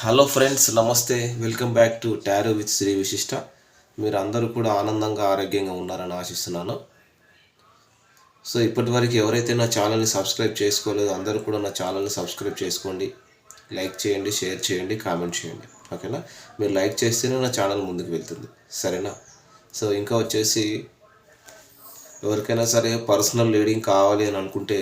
Hello friends నమస్తే. Welcome back to tarot with Shri Vishishta. మీరు అందరూ కూడా ఆనందంగా ఆరోగ్యంగా ఉన్నారని ఆశిస్తున్నాను. సో ఇప్పటివరకు ఎవరైతే నా ఛానల్ని సబ్స్క్రైబ్ చేసుకోలేదో అందరూ కూడా నా ఛానల్ని సబ్స్క్రైబ్ చేసుకోండి. లైక్ చేయండి షేర్ చేయండి కామెంట్ చేయండి. ఓకేనా? మీరు లైక్ చేస్తేనే నా ఛానల్ ముందుకు వెళ్తుంది. సరేనా? సో ఇంకా వచ్చేసి ఎవరికైనా సరే పర్సనల్ రీడింగ్ కావాలి అని అనుకుంటే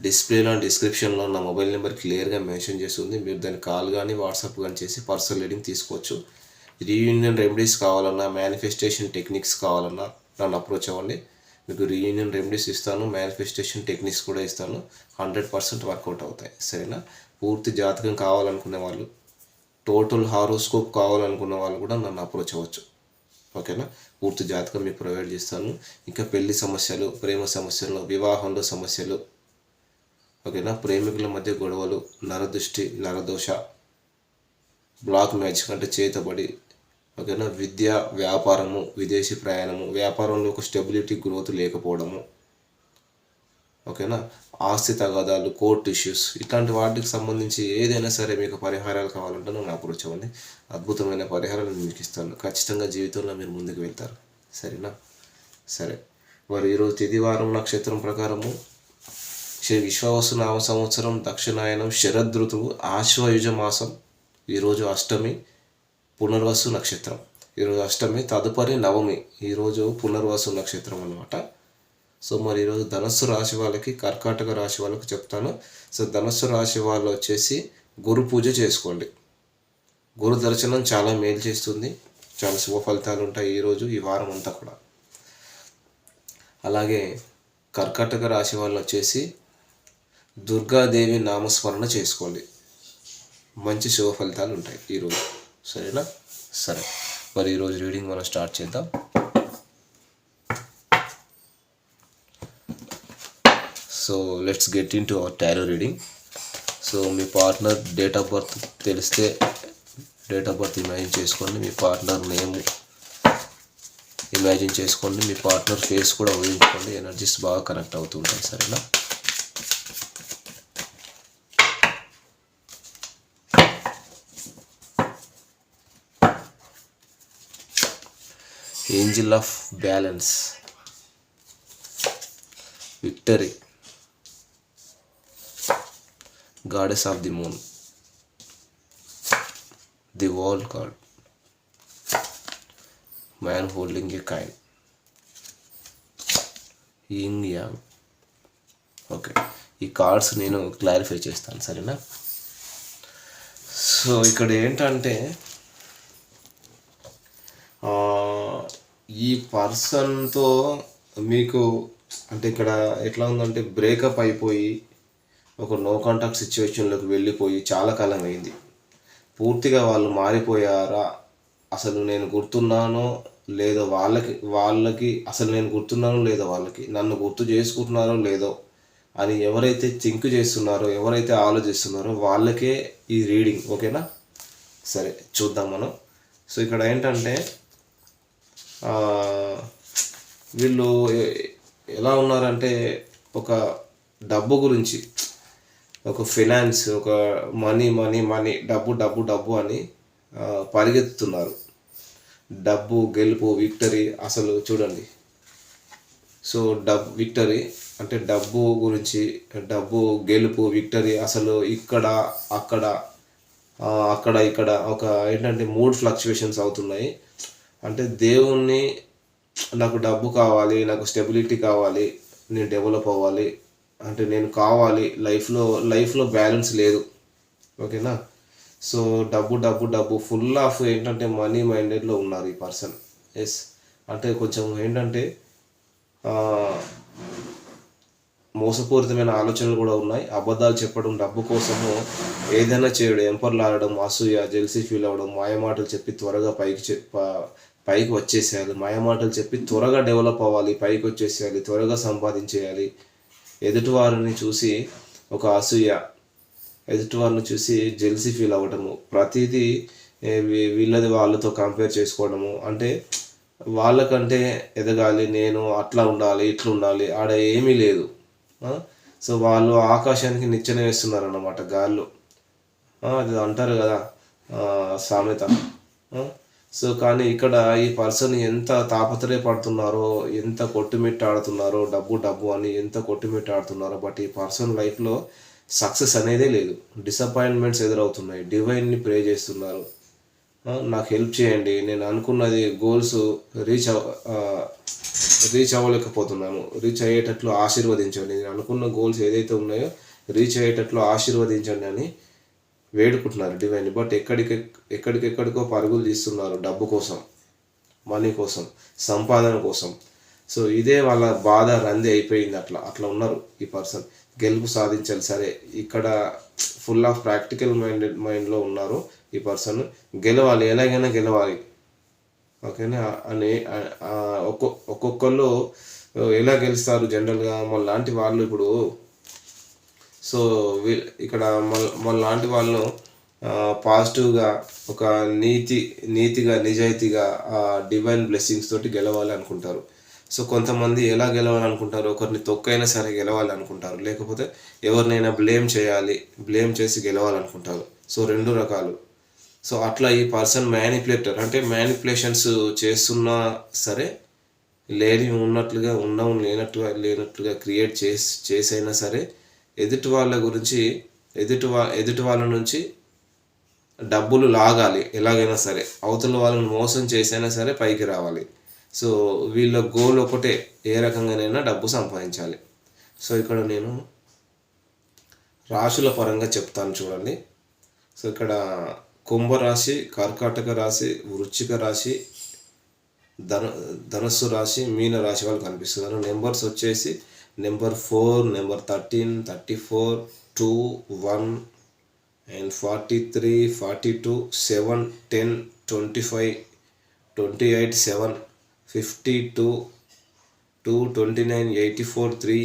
డిస్ప్లేలో డిస్క్రిప్షన్లో నా మొబైల్ నెంబర్ క్లియర్గా మెన్షన్ చేసి ఉంది మీరు దాన్ని కాల్ కానీ వాట్సాప్ కానీ చేసి పర్సనల్ రీడింగ్ తీసుకోవచ్చు. రీయూనియన్ రెమెడీస్ కావాలన్నా మేనిఫెస్టేషన్ టెక్నిక్స్ కావాలన్నా నన్ను అప్రోచ్ అవ్వండి. మీకు రీయూనియన్ రెమెడీస్ ఇస్తాను మేనిఫెస్టేషన్ టెక్నిక్స్ కూడా ఇస్తాను. హండ్రెడ్ పర్సెంట్ వర్కౌట్ అవుతాయి. సరేనా? పూర్తి జాతకం కావాలనుకునే వాళ్ళు టోటల్ హారోస్కోప్ కావాలనుకున్న వాళ్ళు కూడా నన్ను అప్రోచ్ అవ్వచ్చు. ఓకేనా? పూర్తి జాతకం మీకు ప్రొవైడ్ చేస్తాను. ఇంకా పెళ్ళి సమస్యలు ప్రేమ సమస్యలు వివాహంలో సమస్యలు ఓకేనా? ప్రేమికుల మధ్య గొడవలు నరదృష్టి నరదోష బ్లాక్ మ్యాజిక్ అంటే చేతబడి ఓకేనా? విద్య వ్యాపారము విదేశీ ప్రయాణము వ్యాపారంలో ఒక స్టెబిలిటీ గ్రోత్ లేకపోవడము ఓకేనా? ఆస్తి తగాదాలు కోర్ట్ ఇష్యూస్ ఇట్లాంటి వాటికి సంబంధించి ఏదైనా సరే మీకు పరిహారాలు కావాలంటే నన్ను అప్రోచ్ అవ్వండి అద్భుతమైన పరిహారాలు నేను మీకు ఇస్తాను. ఖచ్చితంగా జీవితంలో మీరు ముందుకు వెళ్తారు. సరేనా? సరే. మరి ఈరోజు తిదివారం నక్షత్రం ప్రకారము శ్రీ విశ్వావసు నామ సంవత్సరం దక్షిణాయనం శరదృతువు ఆశ్వయుజ మాసం ఈరోజు అష్టమి పునర్వసు నక్షత్రం. ఈరోజు అష్టమి తదుపరి నవమి ఈరోజు పునర్వసు నక్షత్రం అనమాట సో మరి ఈరోజు ధనస్సు రాశి వాళ్ళకి కర్కాటక రాశి వాళ్ళకి చెప్తాను. సో ధనస్సు రాశి వాళ్ళు వచ్చేసి గురు పూజ చేసుకోండి. గురు దర్శనం చాలా మేలు చేస్తుంది. చాలా శుభ ఫలితాలు ఉంటాయి ఈరోజు ఈ వారం అంతా కూడా. అలాగే కర్కాటక రాశి వాళ్ళు వచ్చేసి దుర్గాదేవి నామస్మరణ చేసుకోండి. మంచి శుభ ఫలితాలు ఉంటాయి ఈరోజు సరేనా? సరే. మరి ఈరోజు రీడింగ్ మనం స్టార్ట్ చేద్దాం. So let's get into our tarot reading so me partner date of birth తెలిస్తే డేట్ ఆఫ్ బర్త్ ఇమాజిన్ చేసుకోండి. మీ పార్ట్నర్ నేమ్ ఇమాజిన్ చేసుకోండి. మీ పార్ట్నర్ ఫేస్ కూడా ఊహించుకోండి. ఎనర్జీస్ బాగా కనెక్ట్ అవుతుంటాయి సరేనా? Angel of balance victory goddess of the moon the wall card man holding a coin. Yin yang okay ఈ కార్డ్స్ నేను క్లారిఫై చేస్తాను సరేనా? సో ఇక్కడ ఏంటంటే ఈ పర్సన్తో మీకు అంటే ఇక్కడ ఎట్లా ఉందంటే బ్రేకప్ అయిపోయి ఒక నో కాంటాక్ట్ సిచ్యువేషన్లోకి వెళ్ళిపోయి చాలా కాలం అయింది. పూర్తిగా వాళ్ళు మారిపోయారా? అసలు నేను గుర్తున్నానో లేదో వాళ్ళకి వాళ్ళకి అసలు నేను గుర్తున్నానో లేదో వాళ్ళకి నన్ను గుర్తు చేసుకుంటున్నారో లేదో అని ఎవరైతే థింక్ చేస్తున్నారో ఎవరైతే ఆలోచిస్తున్నారో వాళ్ళకే ఈ రీడింగ్ ఓకేనా? సరే చూద్దాం మనం. సో ఇక్కడ ఏంటంటే వీళ్ళు ఎలా ఉన్నారంటే ఒక డబ్బు గురించి ఒక ఫినాన్స్ ఒక మనీ మనీ మనీ డబ్బు డబ్బు డబ్బు అని పరిగెత్తుతున్నారు. డబ్బు గెలుపు విక్టరీ అసలు చూడండి. సో డబ్ విక్టరీ అంటే డబ్బు గురించి డబ్బు గెలుపు విక్టరీ అసలు ఇక్కడ అక్కడ అక్కడ ఇక్కడ ఒక ఏంటంటే మూడ్ ఫ్లక్చువేషన్స్ అవుతున్నాయి. అంటే దేవుణ్ణి నాకు డబ్బు కావాలి నాకు స్టెబిలిటీ కావాలి నేను డెవలప్ అవ్వాలి అంటే నేను కావాలి లైఫ్లో లైఫ్లో బ్యాలెన్స్ లేదు. ఓకేనా? సో డబ్బు డబ్బు డబ్బు ఫుల్ ఆఫ్ ఏంటంటే మనీ మైండెడ్లో ఉన్నారు ఈ పర్సన్. ఎస్ అంటే కొంచెం ఏంటంటే మోసపూరితమైన ఆలోచనలు కూడా ఉన్నాయి. అబద్ధాలు చెప్పడం డబ్బు కోసము ఏదైనా చేయడం ఎంపర్లు ఆడడం అసూయ జెల్సీ ఫీల్ అవ్వడం మాయమాటలు చెప్పి త్వరగా పైకి చెప్ప పైకి వచ్చేసేయాలి. మాయమాటలు చెప్పి త్వరగా డెవలప్ అవ్వాలి పైకి వచ్చేసేయాలి త్వరగా సంపాదించేయాలి. ఎదుటివారిని చూసి ఒక అసూయ ఎదుటివారిని చూసి జెల్సీ ఫీల్ అవ్వటము ప్రతిదీ వీళ్ళది వాళ్ళతో కంపేర్ చేసుకోవడము. అంటే వాళ్ళకంటే ఎదగాలి నేను అట్లా ఉండాలి ఇట్లా ఉండాలి ఆడ ఏమీ లేదు. సో వాళ్ళు ఆకాశానికి నిచ్చెన వేస్తున్నారు అన్నమాట గాల్లో అది అంటారు కదా సామెత. సో కానీ ఇక్కడ ఈ పర్సన్ ఎంత తాపత్రయపడుతున్నారో ఎంత కొట్టుమిట్టాడుతున్నారో డబ్బు డబ్బు అని ఎంత కొట్టుమిట్టాడుతున్నారో బట్ ఈ పర్సన్ లైఫ్లో సక్సెస్ అనేదే లేదు. డిసప్పాయింట్మెంట్స్ ఎదురవుతున్నాయి. డివైన్ని ప్రే చేస్తున్నారు. నాకు హెల్ప్ చేయండి. నేను అనుకున్నది గోల్స్ రీచ్ అవ రీచ్ అవ్వలేకపోతున్నాను. రీచ్ అయ్యేటట్లు ఆశీర్వదించండి. నేను అనుకున్న గోల్స్ ఏదైతే ఉన్నాయో రీచ్ అయ్యేటట్లు ఆశీర్వదించండి అని వేడుకుంటున్నారు డివైన్. బట్ ఎక్కడికి ఎక్కడికెక్కడికో పరుగులు తీస్తున్నారు డబ్బు కోసం మనీ కోసం సంపాదన కోసం. సో ఇదే వాళ్ళ బాధ రంది అయిపోయింది అట్లా అట్లా ఉన్నారు ఈ పర్సన్. గెలుపు సాధించాలి. సరే ఇక్కడ ఫుల్ ఆఫ్ ప్రాక్టికల్ మైండ్ మైండ్లో ఉన్నారు ఈ పర్సన్. గెలవాలి ఎలాగైనా గెలవాలి. ఓకేనా? అని ఒక్కొక్కళ్ళు ఎలా గెలుస్తారు జనరల్గా? మన లాంటి వాళ్ళు ఇప్పుడు సో వీ- ఇక్కడ మన లాంటి వాళ్ళు పాజిటివ్గా ఒక నీతి నీతిగా నిజాయితీగా ఆ డివైన్ బ్లెస్సింగ్స్ తోటి గెలవాలి అనుకుంటారు సో కొంతమంది ఎలా గెలవాలనుకుంటారు? ఒకరిని తొక్కైనా సరే గెలవాలి అనుకుంటారు లేకపోతే ఎవరినైనా బ్లేమ్ చేయాలి బ్లేమ్ చేసి గెలవాలనుకుంటారు. సో రెండు రకాలు. సో అట్లా ఈ పర్సన్ మ్యానిపులేటర్ అంటే మ్యానిపులేషన్స్ చేస్తున్నా సరే లేని ఉన్నట్లుగా ఉన్నాం లేనట్టుగా లేనట్టుగా క్రియేట్ చేసి చేసైనా సరే ఎదుటి వాళ్ళ గురించి ఎదుటి వా ఎదుటి వాళ్ళ నుంచి డబ్బులు లాగాలి ఎలాగైనా సరే. అవతల వాళ్ళని మోసం చేసైనా సరే పైకి రావాలి. సో వీళ్ళ గోల్ ఒకటే ఏ రకంగానైనా డబ్బు సంపాదించాలి. సో ఇక్కడ నేను రాశుల పరంగా చెప్తాను చూడండి. సో ఇక్కడ కుంభరాశి కర్కాటక రాశి వృచ్చిక రాశి ధన ధనస్సు రాశి మీన రాశి వాళ్ళు కనిపిస్తున్నారు. నెంబర్స్ వచ్చేసి number four number thirteen thirty four two one and forty three forty two seven ten twenty five twenty eight seven fifty two two twenty nine eighty four three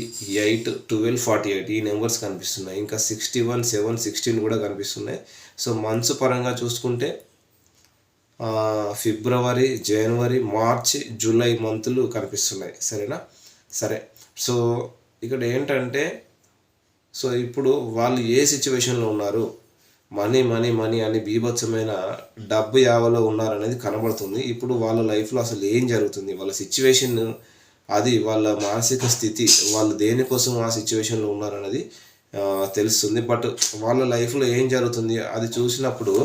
eight twelve forty eight. ఈ numbers కనిపిస్తున్నాయి. ఇంకా sixty one seven sixteen కూడా కనిపిస్తున్నాయి. So months పరంగా చూసుకుంటే ఫిబ్రవరి జనవరి మార్చి July మంత్లు కనిపిస్తున్నాయి. సరేనా? సరే. సో ఇక్కడ ఏంటంటే సో ఇప్పుడు వాళ్ళు ఏ సిచ్యువేషన్లో ఉన్నారు? మనీ మనీ మనీ అని బీభత్సమైన డబ్బు యావలో ఉన్నారనేది కనబడుతుంది. ఇప్పుడు వాళ్ళ లైఫ్లో అసలు ఏం జరుగుతుంది? వాళ్ళ సిచ్యువేషన్ అది వాళ్ళ మానసిక స్థితి వాళ్ళు దేనికోసం ఆ సిచ్యువేషన్లో ఉన్నారనేది తెలుస్తుంది. బట్ వాళ్ళ లైఫ్లో ఏం జరుగుతుంది? అది చూసినప్పుడు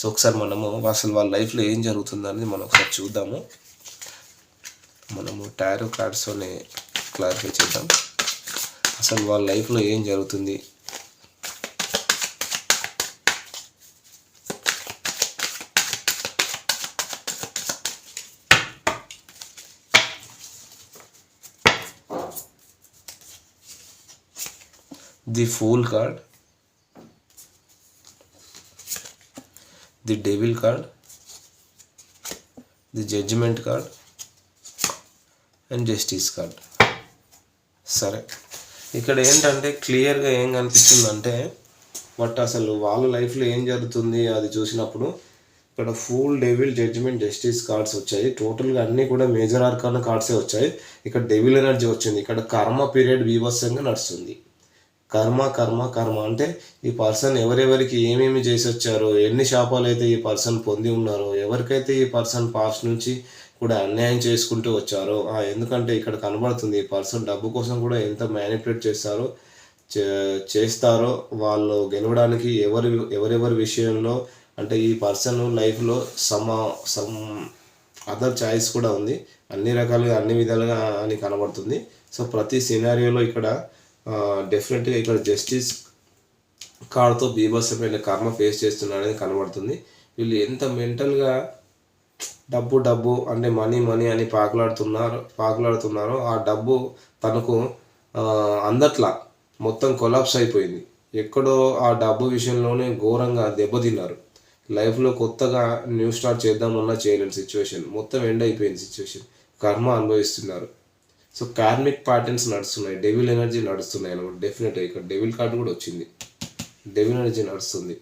సో ఒకసారి మనము అసలు వాళ్ళ లైఫ్లో ఏం జరుగుతుంది అనేది మనం ఒకసారి చూద్దాము. మనము టారో కార్డ్స్తోనే క్లారిఫై చేద్దాం. అసలు వాళ్ళ లైఫ్లో ఏం జరుగుతుంది? The fool card the devil card the judgement card and justice card. సరే. ఇక్కడ ఏంటంటే క్లియర్గా ఏం కనిపిస్తుందంటే బట్ అసలు వాళ్ళ లైఫ్లో ఏం జరుగుతుంది అది చూసినప్పుడు ఇక్కడ fool devil judgement justice cards వచ్చాయి. టోటల్గా అన్నీ కూడా మేజర్ ఆర్కాన కార్డ్సే వచ్చాయి. ఇక్కడ డెవిల్ ఎనర్జీ వచ్చింది. ఇక్కడ కర్మ పీరియడ్ వీవత్సంగా నడుస్తుంది. కర్మ కర్మ కర్మ అంటే ఈ పర్సన్ ఎవరెవరికి ఏమేమి చేసి వచ్చారో ఎన్ని శాపాలు అయితే ఈ పర్సన్ పొంది ఉన్నారో ఎవరికైతే ఈ పర్సన్ పాస్ట్ నుంచి కూడా అన్యాయం చేసుకుంటూ వచ్చారో. ఎందుకంటే ఇక్కడ కనబడుతుంది ఈ పర్సన్ డబ్బు కోసం కూడా ఎంత మ్యానిపులేట్ చేస్తారో చే- చేస్తారో వాళ్ళు గెలవడానికి ఎవరి ఎవరెవరి విషయంలో అంటే ఈ పర్సన్ లైఫ్లో సమ సమ్ అదర్ చాయిస్ కూడా ఉంది. అన్ని రకాలుగా అన్ని విధాలుగా అని కనబడుతుంది. సో ప్రతి సినారియోలో ఇక్కడ డెఫినెట్గా ఇక్కడ జస్టిస్ కార్డ్తో బీభత్సమైన కర్మ ఫేస్ చేస్తున్నారనేది కనబడుతుంది. వీళ్ళు ఎంత మెంటల్గా డబ్బు డబ్బు అంటే మనీ మనీ అని పాకులాడుతున్నారు పాకులాడుతున్నారు. ఆ డబ్బు తనకు అందట్లా మొత్తం కొలాప్స్ అయిపోయింది. ఎక్కడో ఆ డబ్బు విషయంలోనే ఘోరంగా దెబ్బతిన్నారు. లైఫ్లో కొత్తగా న్యూ స్టార్ట్ చేద్దామన్నా చేయలేని సిచ్యువేషన్ మొత్తం ఎండ్ అయిపోయింది సిచ్యువేషన్ కర్మ అనుభవిస్తున్నారు. సో కార్మిక్ ప్యాటర్న్స్ నడుస్తున్నాయి. డెవిల్ ఎనర్జీ నడుస్తున్నాయి అనమాట. డెఫినెట్గా ఇక్కడ డెవిల్ కార్డు కూడా వచ్చింది. డెవిల్ ఎనర్జీ నడుస్తుంది.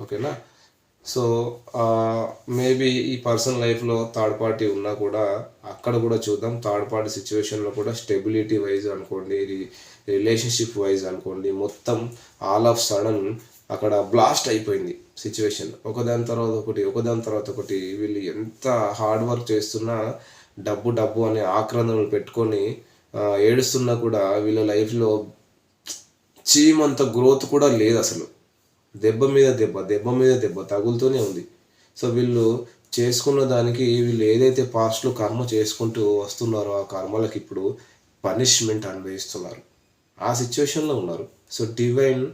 ఓకేనా సో మేబీ uh, ఈ పర్సన్ లైఫ్లో థర్డ్ పార్టీ ఉన్నా కూడా అక్కడ కూడా చూద్దాం. థర్డ్ పార్టీ సిచ్యువేషన్లో కూడా స్టెబిలిటీ వైజ్ అనుకోండి రిలేషన్షిప్ వైజ్ అనుకోండి మొత్తం ఆల్ ఆఫ్ సడన్ అక్కడ బ్లాస్ట్ అయిపోయింది సిచ్యువేషన్ ఒకదాని తర్వాత ఒకటి ఒకదాని తర్వాత ఒకటి వీళ్ళు ఎంత హార్డ్ వర్క్ చేస్తున్నా డబ్బు డబ్బు అనే ఆక్రందనలు పెట్టుకొని ఏడుస్తున్నా కూడా వీళ్ళ లైఫ్లో చీమంత గ్రోత్ కూడా లేదు అసలు. దెబ్బ మీద దెబ్బ దెబ్బ మీద దెబ్బ తగులుతూనే ఉంది. సో వీళ్ళు చేసుకున్న దానికి వీళ్ళు ఏదైతే పాస్ట్లో కర్మ చేసుకుంటూ వస్తున్నారో ఆ కర్మలకు ఇప్పుడు పనిష్మెంట్ అనుభవిస్తున్నారు ఆ సిచ్యువేషన్లో ఉన్నారు. సో డివైన్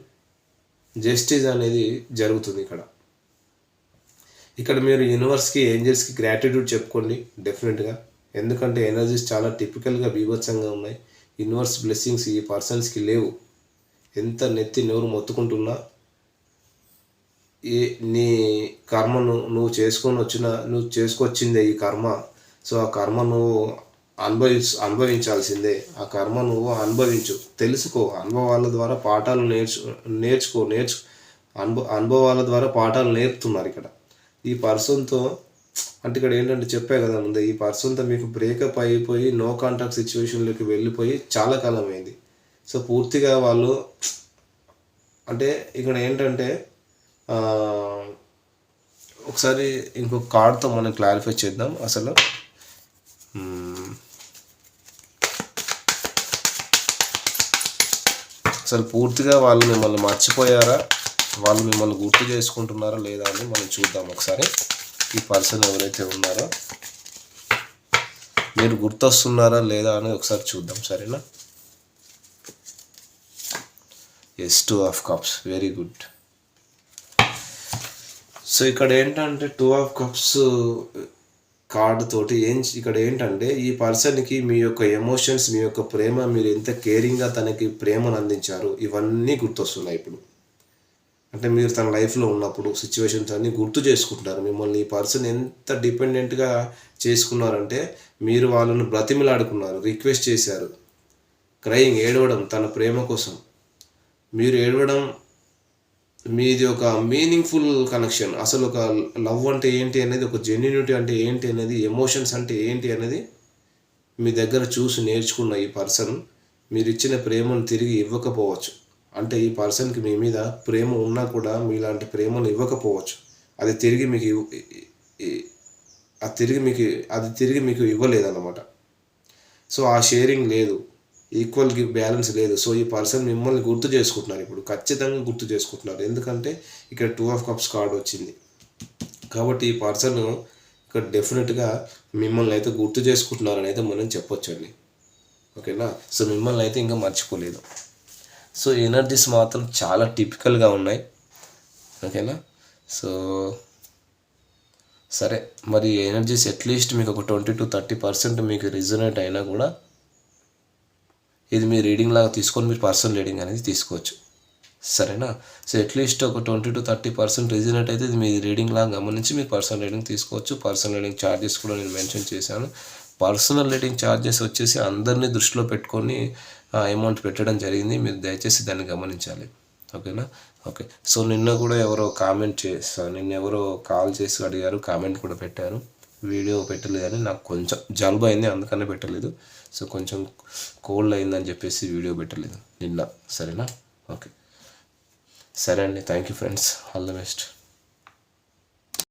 జస్టిస్ అనేది జరుగుతుంది ఇక్కడ. ఇక్కడ మీరు యూనివర్స్కి ఏంజల్స్కి గ్రాటిట్యూడ్ చెప్పుకోండి డెఫినెట్గా ఎందుకంటే ఎనర్జీస్ చాలా టిపికల్గా బీభత్సంగా ఉన్నాయి. యూనివర్స్ బ్లెస్సింగ్స్ ఈ పర్సన్స్కి లేవు. ఎంత నెత్తి నోరు మొత్తుకుంటున్నా ఈ నీ కర్మను నువ్వు చేసుకొని వచ్చిన నువ్వు చేసుకొచ్చిందే ఈ కర్మ. సో ఆ కర్మ నువ్వు అనుభవి అనుభవించాల్సిందే. ఆ కర్మ నువ్వు అనుభవించు. తెలుసుకో. అనుభవాల ద్వారా పాఠాలు నేర్చు నేర్చుకో నేర్చు అనుభవ అనుభవాల ద్వారా పాఠాలు నేర్పుతున్నారు ఇక్కడ. ఈ పర్సన్తో అంటే ఇక్కడ ఏంటంటే చెప్పే కదా ముందే ఈ పర్సన్తో మీకు బ్రేకప్ అయిపోయి నో కాంటాక్ట్ సిచ్యువేషన్లోకి వెళ్ళిపోయి చాలా కాలం అయింది. సో పూర్తిగా వాళ్ళు అంటే ఇక్కడ ఏంటంటే ఒకసారి ఇంకొక కార్డ్తో మనం క్లారిఫై చేద్దాం అసలు. అసలు పూర్తిగా వాళ్ళు మిమ్మల్ని మర్చిపోయారా? వాళ్ళు మిమ్మల్ని గుర్తు చేసుకుంటున్నారా లేదా అని మనం చూద్దాం ఒకసారి. ఈ పర్సన్ ఎవరైతే ఉన్నారో. మీరు గుర్తొస్తున్నారా లేదా అని ఒకసారి చూద్దాం సరేనా? Yes two of cups. Very good. So ఇక్కడ ఏంటంటే టూ ఆఫ్ కప్స్ కార్డ్ తోటి ఏం ఇక్కడ ఏంటంటే ఈ పర్సన్కి మీ యొక్క ఎమోషన్స్ మీ యొక్క ప్రేమ మీరు ఎంత కేరింగ్గా తనకి ప్రేమను అందించారు ఇవన్నీ గుర్తొస్తున్నాయి ఇప్పుడు. అంటే మీరు తన లైఫ్లో ఉన్నప్పుడు సిచ్యువేషన్స్ అన్నీ గుర్తు చేసుకుంటున్నారు మిమ్మల్ని ఈ పర్సన్ ఎంత డిపెండెంట్గా చేసుకున్నారంటే మీరు వాళ్ళను బ్రతిమిలాడుకున్నారు రిక్వెస్ట్ చేశారు. క్రయింగ్ ఏడవడం తన ప్రేమ కోసం. మీరు ఏడవడం మీది ఒక మీనింగ్ఫుల్ కనెక్షన్ అసలు ఒక లవ్ అంటే ఏంటి అనేది ఒక జెన్యునిటీ అంటే ఏంటి అనేది ఎమోషన్స్ అంటే ఏంటి అనేది మీ దగ్గర చూసి నేర్చుకున్న ఈ పర్సన్ మీరు ఇచ్చిన ప్రేమను తిరిగి ఇవ్వకపోవచ్చు. అంటే ఈ పర్సన్కి మీ మీద ప్రేమ ఉన్నా కూడా మీలాంటి ప్రేమను ఇవ్వకపోవచ్చు. అది తిరిగి మీకు అది తిరిగి మీకు అది తిరిగి మీకు ఇవ్వలేదన్నమాట. సో ఆ షేరింగ్ లేదు. ఈక్వల్ బ్యాలెన్స్ లేదు. సో ఈ పర్సన్ మిమ్మల్ని గుర్తు చేసుకుంటున్నారు ఇప్పుడు. ఖచ్చితంగా గుర్తు చేసుకుంటున్నారు. ఎందుకంటే ఇక్కడ టూ ఆఫ్ కప్స్ కార్డ్ వచ్చింది. కాబట్టి ఈ పర్సన్ ఇక్కడ డెఫినెట్గా మిమ్మల్ని అయితే గుర్తు చేసుకుంటున్నారని అయితే మనం చెప్పొచ్చండి ఓకేనా? సో మిమ్మల్ని అయితే ఇంకా మర్చిపోలేదు. సో ఎనర్జీస్ మాత్రం చాలా టిపికల్గా ఉన్నాయి. ఓకేనా? సో సరే. మరి ఎనర్జీస్ అట్లీస్ట్ మీకు ఒక ట్వంటీ టు థర్టీ పర్సెంట్ మీకు రిజనేట్ అయినా కూడా ఇది మీ రీడింగ్ లాగా తీసుకొని మీరు పర్సనల్ రీడింగ్ అనేది తీసుకోవచ్చు. సరేనా? సో అట్లీస్ట్ ఒక twenty to thirty percent resonate అయితే ఇది మీ రీడింగ్ లాగా గమనించి మీరు పర్సనల్ రీడింగ్ తీసుకోవచ్చు. పర్సనల్ రీడింగ్ ఛార్జెస్ కూడా నేను మెన్షన్ చేశాను. పర్సనల్ రీడింగ్ ఛార్జెస్ వచ్చేసి అందరినీ దృష్టిలో పెట్టుకొని అమౌంట్ పెట్టడం జరిగింది. మీరు దయచేసి దాన్ని గమనించాలి. ఓకేనా? ఓకే. సో నిన్న కూడా ఎవరో కామెంట్ చేస్తారు నిన్న ఎవరో కాల్ చేసి అడిగారు కామెంట్ కూడా పెట్టారు. వీడియో పెట్టలేదు కానీ నాకు కొంచెం జలుబు అయింది అందుకనే పెట్టలేదు. సో కొంచెం కోల్డ్ అయిందని చెప్పేసి వీడియో పెట్టలేదు నిన్న. సరేనా? ఓకే. సరే అండి. Thank you friends. All the best.